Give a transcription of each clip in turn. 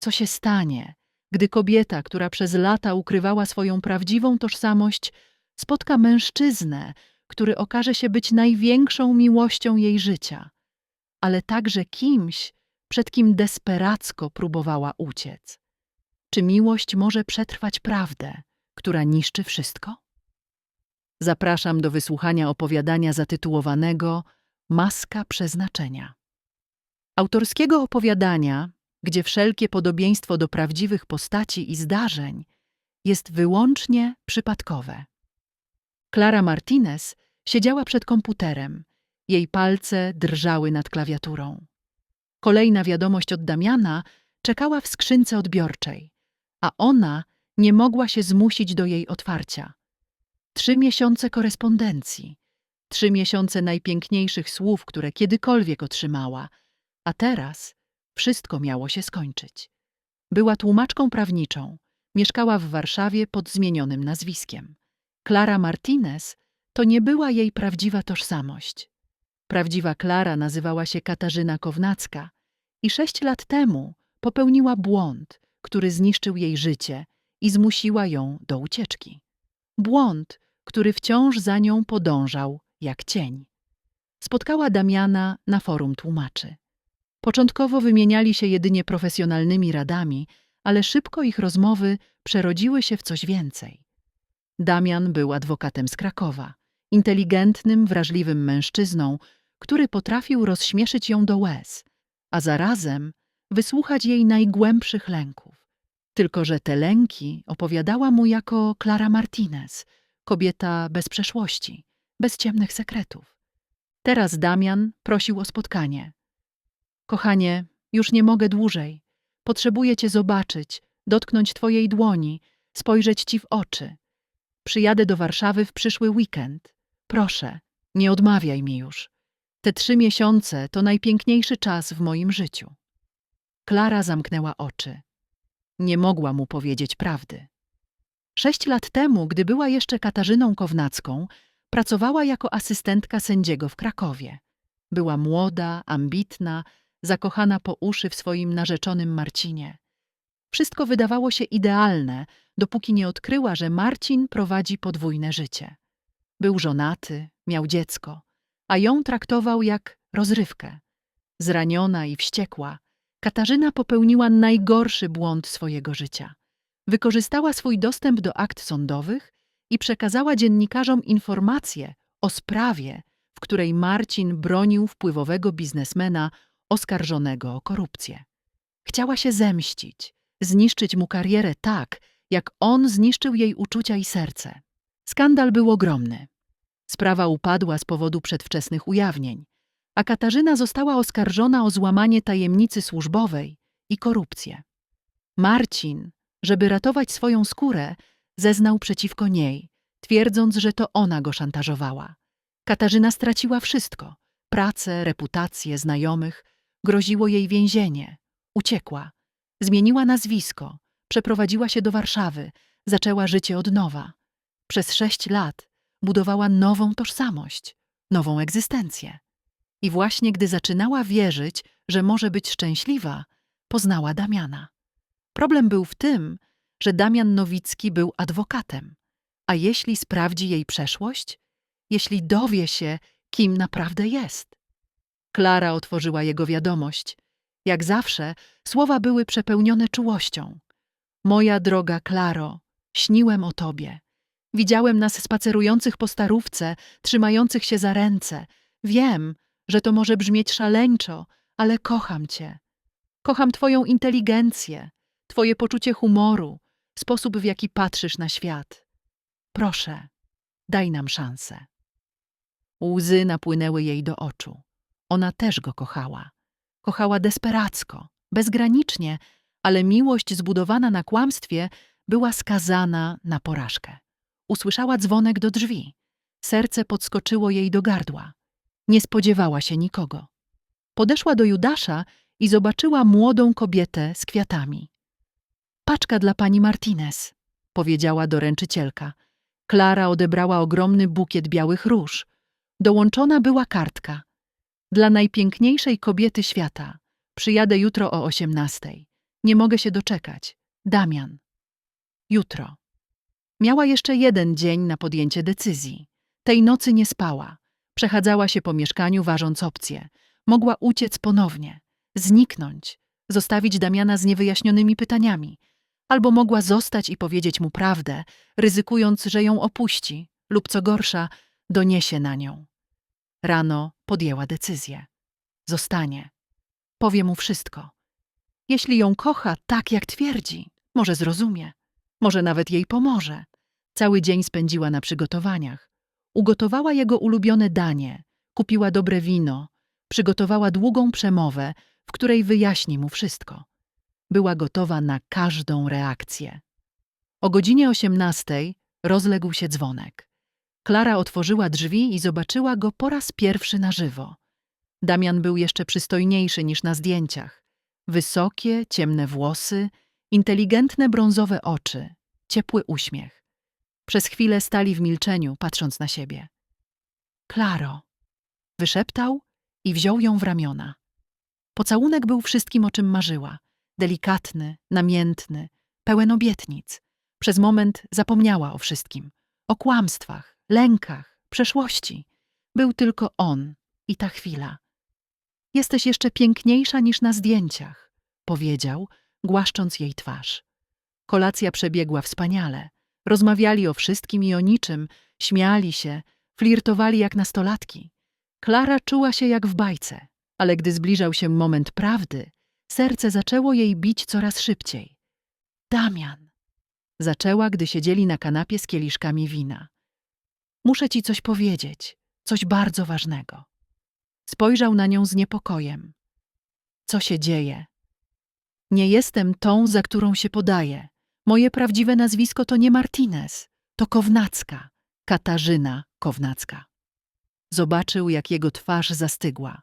Co się stanie, gdy kobieta, która przez lata ukrywała swoją prawdziwą tożsamość, spotka mężczyznę, który okaże się być największą miłością jej życia, ale także kimś, przed kim desperacko próbowała uciec? Czy miłość może przetrwać prawdę, która niszczy wszystko? Zapraszam do wysłuchania opowiadania zatytułowanego Maska przeznaczenia. Autorskiego opowiadania, gdzie wszelkie podobieństwo do prawdziwych postaci i zdarzeń jest wyłącznie przypadkowe. Klara Martinez siedziała przed komputerem. Jej palce drżały nad klawiaturą. Kolejna wiadomość od Damiana czekała w skrzynce odbiorczej, a ona nie mogła się zmusić do jej otwarcia. Trzy miesiące korespondencji, trzy miesiące najpiękniejszych słów, które kiedykolwiek otrzymała, a teraz wszystko miało się skończyć. Była tłumaczką prawniczą, mieszkała w Warszawie pod zmienionym nazwiskiem. Klara Martinez to nie była jej prawdziwa tożsamość. Prawdziwa Klara nazywała się Katarzyna Kownacka i sześć lat temu popełniła błąd, który zniszczył jej życie i zmusiła ją do ucieczki. Błąd, który wciąż za nią podążał jak cień. Spotkała Damiana na forum tłumaczy. Początkowo wymieniali się jedynie profesjonalnymi radami, ale szybko ich rozmowy przerodziły się w coś więcej. Damian był adwokatem z Krakowa, inteligentnym, wrażliwym mężczyzną, który potrafił rozśmieszyć ją do łez, a zarazem wysłuchać jej najgłębszych lęków. Tylko, że te lęki opowiadała mu jako Clara Martinez, kobieta bez przeszłości, bez ciemnych sekretów. Teraz Damian prosił o spotkanie. Kochanie, już nie mogę dłużej. Potrzebuję cię zobaczyć, dotknąć twojej dłoni, spojrzeć ci w oczy. Przyjadę do Warszawy w przyszły weekend. Proszę, nie odmawiaj mi już. Te trzy miesiące to najpiękniejszy czas w moim życiu. Klara zamknęła oczy. Nie mogła mu powiedzieć prawdy. Sześć lat temu, gdy była jeszcze Katarzyną Kownacką, pracowała jako asystentka sędziego w Krakowie. Była młoda, ambitna, zakochana po uszy w swoim narzeczonym Marcinie. Wszystko wydawało się idealne, dopóki nie odkryła, że Marcin prowadzi podwójne życie. Był żonaty, miał dziecko, a ją traktował jak rozrywkę. Zraniona i wściekła, Katarzyna popełniła najgorszy błąd swojego życia. Wykorzystała swój dostęp do akt sądowych i przekazała dziennikarzom informacje o sprawie, w której Marcin bronił wpływowego biznesmena oskarżonego o korupcję. Chciała się zemścić, zniszczyć mu karierę tak, jak on zniszczył jej uczucia i serce. Skandal był ogromny. Sprawa upadła z powodu przedwczesnych ujawnień, a Katarzyna została oskarżona o złamanie tajemnicy służbowej i korupcję. Marcin, żeby ratować swoją skórę, zeznał przeciwko niej, twierdząc, że to ona go szantażowała. Katarzyna straciła wszystko pracę, reputację, znajomych, groziło jej więzienie. Uciekła, zmieniła nazwisko, przeprowadziła się do Warszawy, zaczęła życie od nowa. Przez sześć lat budowała nową tożsamość, nową egzystencję. I właśnie gdy zaczynała wierzyć, że może być szczęśliwa, poznała Damiana. Problem był w tym, że Damian Nowicki był adwokatem. A jeśli sprawdzi jej przeszłość? Jeśli dowie się, kim naprawdę jest? Klara otworzyła jego wiadomość. Jak zawsze, słowa były przepełnione czułością. Moja droga Klaro, śniłem o tobie. Widziałem nas spacerujących po starówce, trzymających się za ręce. Wiem, że to może brzmieć szaleńczo, ale kocham cię. Kocham twoją inteligencję, twoje poczucie humoru, sposób w jaki patrzysz na świat. Proszę, daj nam szansę. Łzy napłynęły jej do oczu. Ona też go kochała. Kochała desperacko, bezgranicznie, ale miłość zbudowana na kłamstwie była skazana na porażkę. Usłyszała dzwonek do drzwi. Serce podskoczyło jej do gardła. Nie spodziewała się nikogo. Podeszła do Judasza i zobaczyła młodą kobietę z kwiatami. Paczka dla pani Martinez, powiedziała doręczycielka. Klara odebrała ogromny bukiet białych róż. Dołączona była kartka. Dla najpiękniejszej kobiety świata. Przyjadę jutro o osiemnastej. Nie mogę się doczekać. Damian. Jutro. Miała jeszcze jeden dzień na podjęcie decyzji. Tej nocy nie spała. Przechadzała się po mieszkaniu, ważąc opcje. Mogła uciec ponownie, zniknąć, zostawić Damiana z niewyjaśnionymi pytaniami. Albo mogła zostać i powiedzieć mu prawdę, ryzykując, że ją opuści, lub co gorsza, doniesie na nią. Rano podjęła decyzję. Zostanie. Powie mu wszystko. Jeśli ją kocha tak, jak twierdzi, może zrozumie, może nawet jej pomoże. Cały dzień spędziła na przygotowaniach. Ugotowała jego ulubione danie, kupiła dobre wino, przygotowała długą przemowę, w której wyjaśni mu wszystko. Była gotowa na każdą reakcję. O godzinie osiemnastej rozległ się dzwonek. Klara otworzyła drzwi i zobaczyła go po raz pierwszy na żywo. Damian był jeszcze przystojniejszy niż na zdjęciach. Wysokie, ciemne włosy, inteligentne brązowe oczy, ciepły uśmiech. Przez chwilę stali w milczeniu, patrząc na siebie. Klaro! Wyszeptał i wziął ją w ramiona. Pocałunek był wszystkim, o czym marzyła. Delikatny, namiętny, pełen obietnic. Przez moment zapomniała o wszystkim. O kłamstwach, lękach, przeszłości. Był tylko on i ta chwila. Jesteś jeszcze piękniejsza niż na zdjęciach, powiedział, głaszcząc jej twarz. Kolacja przebiegła wspaniale. Rozmawiali o wszystkim i o niczym, śmiali się, flirtowali jak nastolatki. Klara czuła się jak w bajce, ale gdy zbliżał się moment prawdy, serce zaczęło jej bić coraz szybciej. Damian! Zaczęła, gdy siedzieli na kanapie z kieliszkami wina. Muszę ci coś powiedzieć, coś bardzo ważnego. Spojrzał na nią z niepokojem. Co się dzieje? Nie jestem tą, za którą się podaję. Moje prawdziwe nazwisko to nie Martinez, to Kownacka, Katarzyna Kownacka. Zobaczył, jak jego twarz zastygła.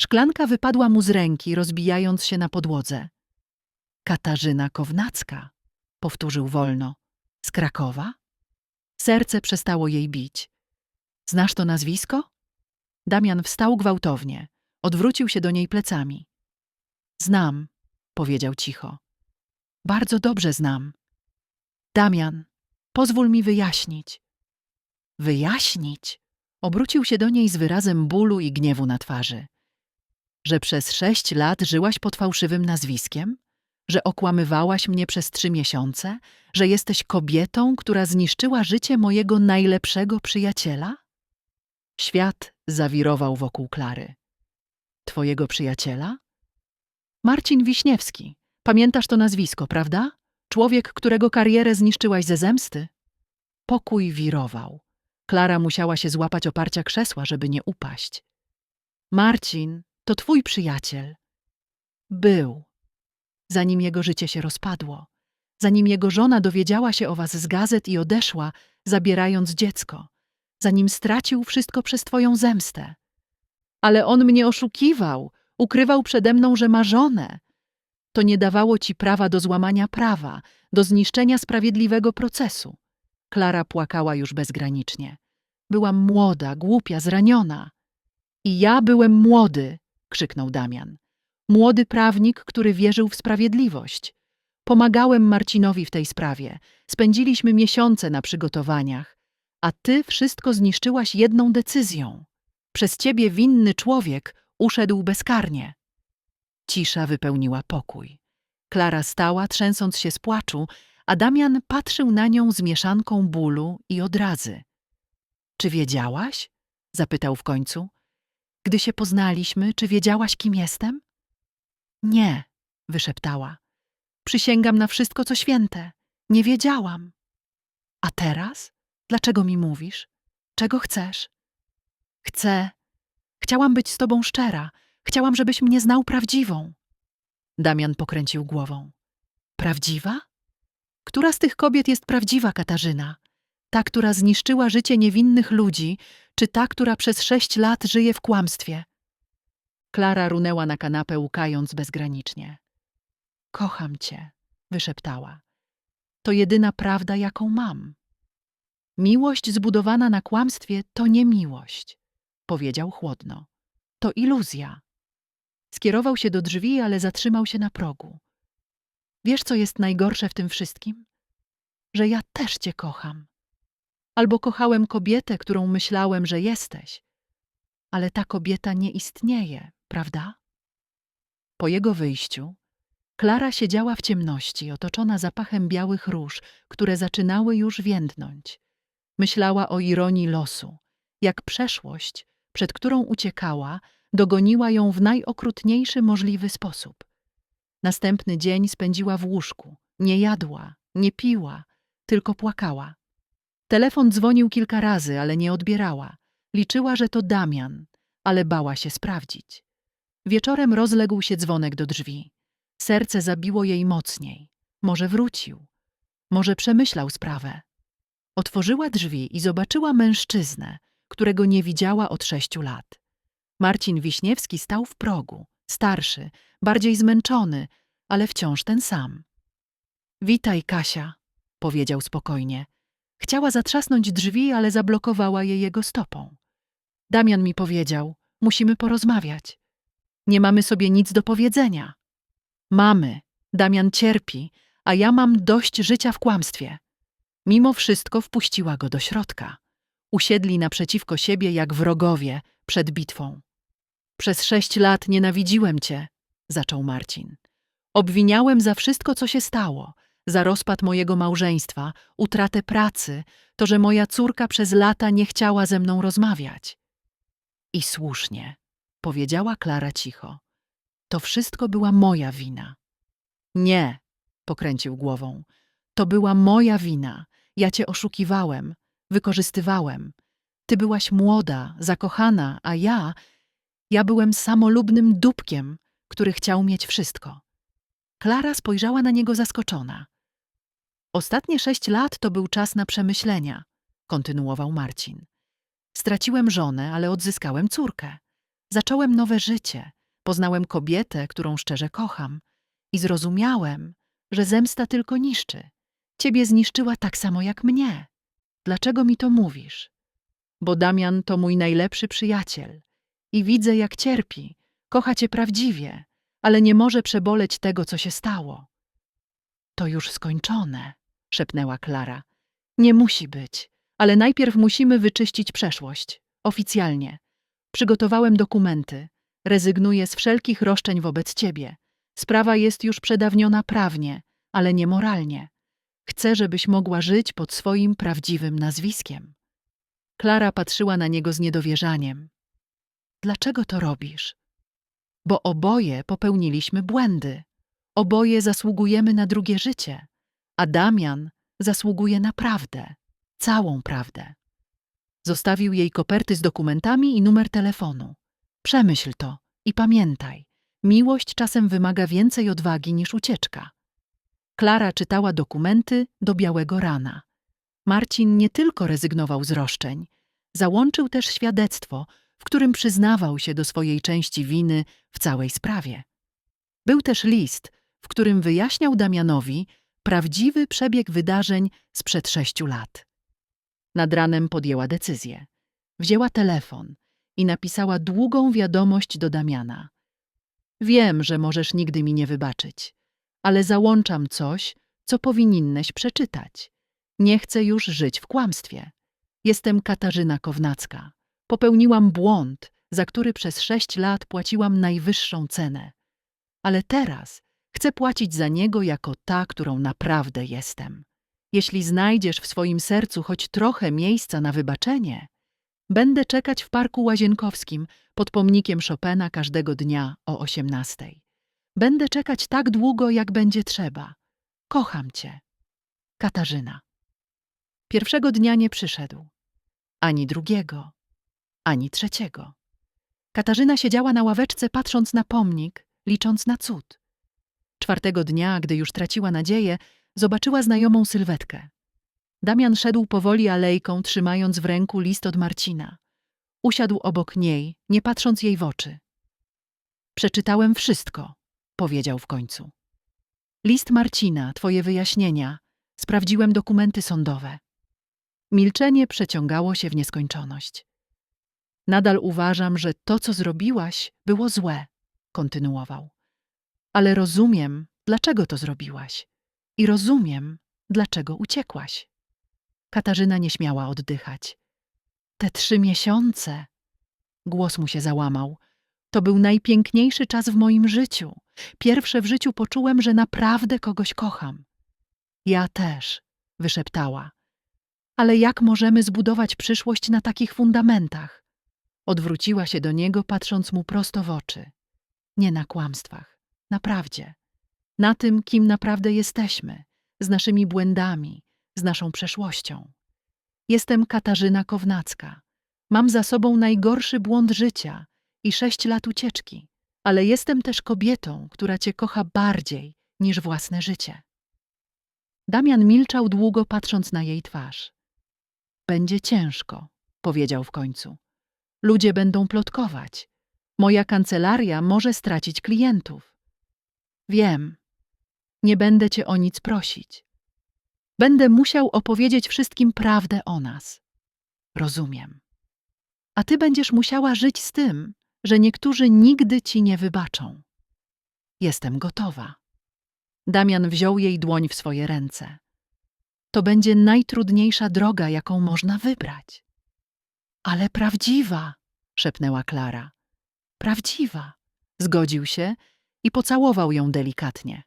Szklanka wypadła mu z ręki, rozbijając się na podłodze. Katarzyna Kownacka, powtórzył wolno. Z Krakowa? Serce przestało jej bić. Znasz to nazwisko? Damian wstał gwałtownie. Odwrócił się do niej plecami. Znam, powiedział cicho. Bardzo dobrze znam. Damian, pozwól mi wyjaśnić. Wyjaśnić? Obrócił się do niej z wyrazem bólu i gniewu na twarzy. Że przez sześć lat żyłaś pod fałszywym nazwiskiem? Że okłamywałaś mnie przez trzy miesiące? Że jesteś kobietą, która zniszczyła życie mojego najlepszego przyjaciela? Świat zawirował wokół Klary. Twojego przyjaciela? Marcin Wiśniewski. Pamiętasz to nazwisko, prawda? Człowiek, którego karierę zniszczyłaś ze zemsty? Pokój wirował. Klara musiała się złapać oparcia krzesła, żeby nie upaść. Marcin, to twój przyjaciel. Był. Zanim jego życie się rozpadło. Zanim jego żona dowiedziała się o was z gazet i odeszła, zabierając dziecko. Zanim stracił wszystko przez twoją zemstę. Ale on mnie oszukiwał. Ukrywał przede mną, że ma żonę. To nie dawało ci prawa do złamania prawa, do zniszczenia sprawiedliwego procesu. Klara płakała już bezgranicznie. Byłam młoda, głupia, zraniona. I ja byłem młody, krzyknął Damian. Młody prawnik, który wierzył w sprawiedliwość. Pomagałem Marcinowi w tej sprawie. Spędziliśmy miesiące na przygotowaniach, a ty wszystko zniszczyłaś jedną decyzją. Przez ciebie winny człowiek uszedł bezkarnie. Cisza wypełniła pokój. Klara stała, trzęsąc się z płaczu, a Damian patrzył na nią z mieszanką bólu i odrazy. Czy wiedziałaś? zapytał w końcu. Gdy się poznaliśmy, czy wiedziałaś, kim jestem? Nie, wyszeptała. Przysięgam na wszystko, co święte. Nie wiedziałam. A teraz? Dlaczego mi mówisz? Czego chcesz? Chcę. Chciałam być z tobą szczera. Chciałam, żebyś mnie znał prawdziwą. Damian pokręcił głową. Prawdziwa? Która z tych kobiet jest prawdziwa, Katarzyna? Ta, która zniszczyła życie niewinnych ludzi, czy ta, która przez sześć lat żyje w kłamstwie? Klara runęła na kanapę, łkając bezgranicznie. Kocham cię, wyszeptała. To jedyna prawda, jaką mam. Miłość zbudowana na kłamstwie to nie miłość, powiedział chłodno. To iluzja. Skierował się do drzwi, ale zatrzymał się na progu. Wiesz, co jest najgorsze w tym wszystkim? Że ja też cię kocham. Albo kochałem kobietę, którą myślałem, że jesteś. Ale ta kobieta nie istnieje, prawda? Po jego wyjściu, Klara siedziała w ciemności, otoczona zapachem białych róż, które zaczynały już więdnąć. Myślała o ironii losu, jak przeszłość, przed którą uciekała, dogoniła ją w najokrutniejszy możliwy sposób. Następny dzień spędziła w łóżku. Nie jadła, nie piła, tylko płakała. Telefon dzwonił kilka razy, ale nie odbierała. Liczyła, że to Damian, ale bała się sprawdzić. Wieczorem rozległ się dzwonek do drzwi. Serce zabiło jej mocniej. Może wrócił. Może przemyślał sprawę. Otworzyła drzwi i zobaczyła mężczyznę, którego nie widziała od sześciu lat. Marcin Wiśniewski stał w progu, starszy, bardziej zmęczony, ale wciąż ten sam. Witaj, Kasia, powiedział spokojnie. Chciała zatrzasnąć drzwi, ale zablokowała je jego stopą. Damian mi powiedział, musimy porozmawiać. Nie mamy sobie nic do powiedzenia. Mamy. Damian cierpi, a ja mam dość życia w kłamstwie. Mimo wszystko wpuściła go do środka. Usiedli naprzeciwko siebie jak wrogowie przed bitwą. Przez sześć lat nienawidziłem cię, zaczął Marcin. Obwiniałem za wszystko, co się stało, za rozpad mojego małżeństwa, utratę pracy, to, że moja córka przez lata nie chciała ze mną rozmawiać. I słusznie, powiedziała Klara cicho. To wszystko była moja wina. Nie, pokręcił głową. To była moja wina. Ja cię oszukiwałem, wykorzystywałem. Ty byłaś młoda, zakochana, a ja, ja byłem samolubnym dupkiem, który chciał mieć wszystko. Klara spojrzała na niego zaskoczona. Ostatnie sześć lat to był czas na przemyślenia, kontynuował Marcin. Straciłem żonę, ale odzyskałem córkę. Zacząłem nowe życie. Poznałem kobietę, którą szczerze kocham. I zrozumiałem, że zemsta tylko niszczy. Ciebie zniszczyła tak samo jak mnie. Dlaczego mi to mówisz? Bo Damian to mój najlepszy przyjaciel. I widzę, jak cierpi. Kocha cię prawdziwie, ale nie może przeboleć tego, co się stało. To już skończone, szepnęła Klara. Nie musi być, ale najpierw musimy wyczyścić przeszłość. Oficjalnie. Przygotowałem dokumenty. Rezygnuję z wszelkich roszczeń wobec ciebie. Sprawa jest już przedawniona prawnie, ale nie moralnie. Chcę, żebyś mogła żyć pod swoim prawdziwym nazwiskiem. Klara patrzyła na niego z niedowierzaniem. Dlaczego to robisz? Bo oboje popełniliśmy błędy. Oboje zasługujemy na drugie życie, a Damian zasługuje na prawdę, całą prawdę. Zostawił jej koperty z dokumentami i numer telefonu. Przemyśl to i pamiętaj, miłość czasem wymaga więcej odwagi niż ucieczka. Klara czytała dokumenty do białego rana. Marcin nie tylko rezygnował z roszczeń, załączył też świadectwo, w którym przyznawał się do swojej części winy w całej sprawie. Był też list, w którym wyjaśniał Damianowi prawdziwy przebieg wydarzeń sprzed sześciu lat. Nad ranem podjęła decyzję. Wzięła telefon i napisała długą wiadomość do Damiana. Wiem, że możesz nigdy mi nie wybaczyć, ale załączam coś, co powinniś przeczytać. Nie chcę już żyć w kłamstwie. Jestem Katarzyna Kownacka. Popełniłam błąd, za który przez sześć lat płaciłam najwyższą cenę. Ale teraz chcę płacić za niego jako ta, którą naprawdę jestem. Jeśli znajdziesz w swoim sercu choć trochę miejsca na wybaczenie, będę czekać w parku łazienkowskim pod pomnikiem Chopina każdego dnia o osiemnastej. Będę czekać tak długo, jak będzie trzeba. Kocham cię. Katarzyna. Pierwszego dnia nie przyszedł, ani drugiego, ani trzeciego. Katarzyna siedziała na ławeczce, patrząc na pomnik, licząc na cud. Czwartego dnia, gdy już traciła nadzieję, zobaczyła znajomą sylwetkę. Damian szedł powoli alejką, trzymając w ręku list od Marcina. Usiadł obok niej, nie patrząc jej w oczy. Przeczytałem wszystko, powiedział w końcu. List Marcina, twoje wyjaśnienia. Sprawdziłem dokumenty sądowe. Milczenie przeciągało się w nieskończoność. Nadal uważam, że to, co zrobiłaś, było złe, kontynuował. Ale rozumiem, dlaczego to zrobiłaś. I rozumiem, dlaczego uciekłaś. Katarzyna nie śmiała oddychać. Te trzy miesiące. Głos mu się załamał. To był najpiękniejszy czas w moim życiu. Pierwsze w życiu poczułem, że naprawdę kogoś kocham. Ja też, wyszeptała. Ale jak możemy zbudować przyszłość na takich fundamentach? Odwróciła się do niego, patrząc mu prosto w oczy. Nie na kłamstwach, na prawdzie. Na tym, kim naprawdę jesteśmy, z naszymi błędami, z naszą przeszłością. Jestem Katarzyna Kownacka. Mam za sobą najgorszy błąd życia i sześć lat ucieczki, ale jestem też kobietą, która cię kocha bardziej niż własne życie. Damian milczał długo, patrząc na jej twarz. Będzie ciężko, powiedział w końcu. Ludzie będą plotkować. Moja kancelaria może stracić klientów. Wiem. Nie będę cię o nic prosić. Będę musiał opowiedzieć wszystkim prawdę o nas. Rozumiem. A ty będziesz musiała żyć z tym, że niektórzy nigdy ci nie wybaczą. Jestem gotowa. Damian wziął jej dłoń w swoje ręce. To będzie najtrudniejsza droga, jaką można wybrać. Ale prawdziwa, szepnęła Klara. Prawdziwa. Zgodził się i pocałował ją delikatnie.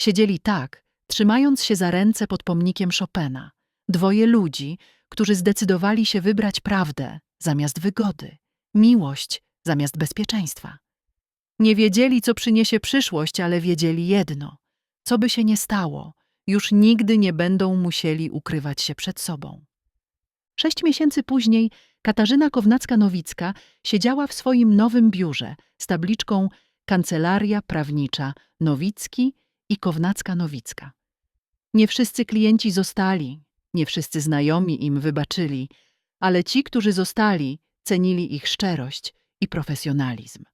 Siedzieli tak, trzymając się za ręce pod pomnikiem Chopina. Dwoje ludzi, którzy zdecydowali się wybrać prawdę zamiast wygody, miłość zamiast bezpieczeństwa. Nie wiedzieli, co przyniesie przyszłość, ale wiedzieli jedno: co by się nie stało, już nigdy nie będą musieli ukrywać się przed sobą. Sześć miesięcy później Katarzyna Kownacka-Nowicka siedziała w swoim nowym biurze z tabliczką Kancelaria Prawnicza Nowicki i Kownacka-Nowicka. Nie wszyscy klienci zostali, nie wszyscy znajomi im wybaczyli, ale ci, którzy zostali, cenili ich szczerość i profesjonalizm.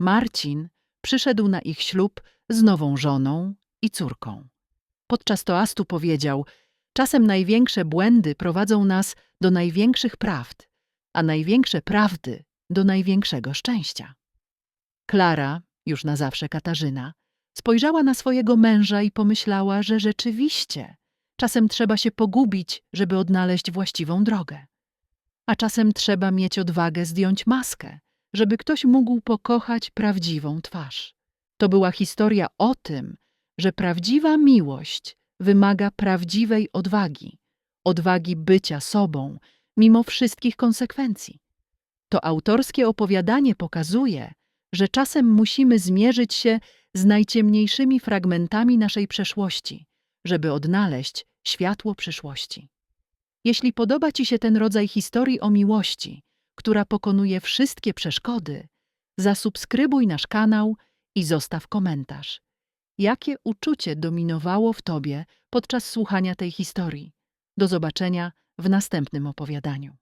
Marcin przyszedł na ich ślub z nową żoną i córką. Podczas toastu powiedział: Czasem największe błędy prowadzą nas do największych prawd, a największe prawdy do największego szczęścia. Klara, już na zawsze Katarzyna, spojrzała na swojego męża i pomyślała, że rzeczywiście czasem trzeba się pogubić, żeby odnaleźć właściwą drogę. A czasem trzeba mieć odwagę zdjąć maskę, żeby ktoś mógł pokochać prawdziwą twarz. To była historia o tym, że prawdziwa miłość wymaga prawdziwej odwagi, odwagi bycia sobą, mimo wszystkich konsekwencji. To autorskie opowiadanie pokazuje, że czasem musimy zmierzyć się z najciemniejszymi fragmentami naszej przeszłości, żeby odnaleźć światło przyszłości. Jeśli podoba Ci się ten rodzaj historii o miłości, która pokonuje wszystkie przeszkody, zasubskrybuj nasz kanał i zostaw komentarz. Jakie uczucie dominowało w Tobie podczas słuchania tej historii? Do zobaczenia w następnym opowiadaniu.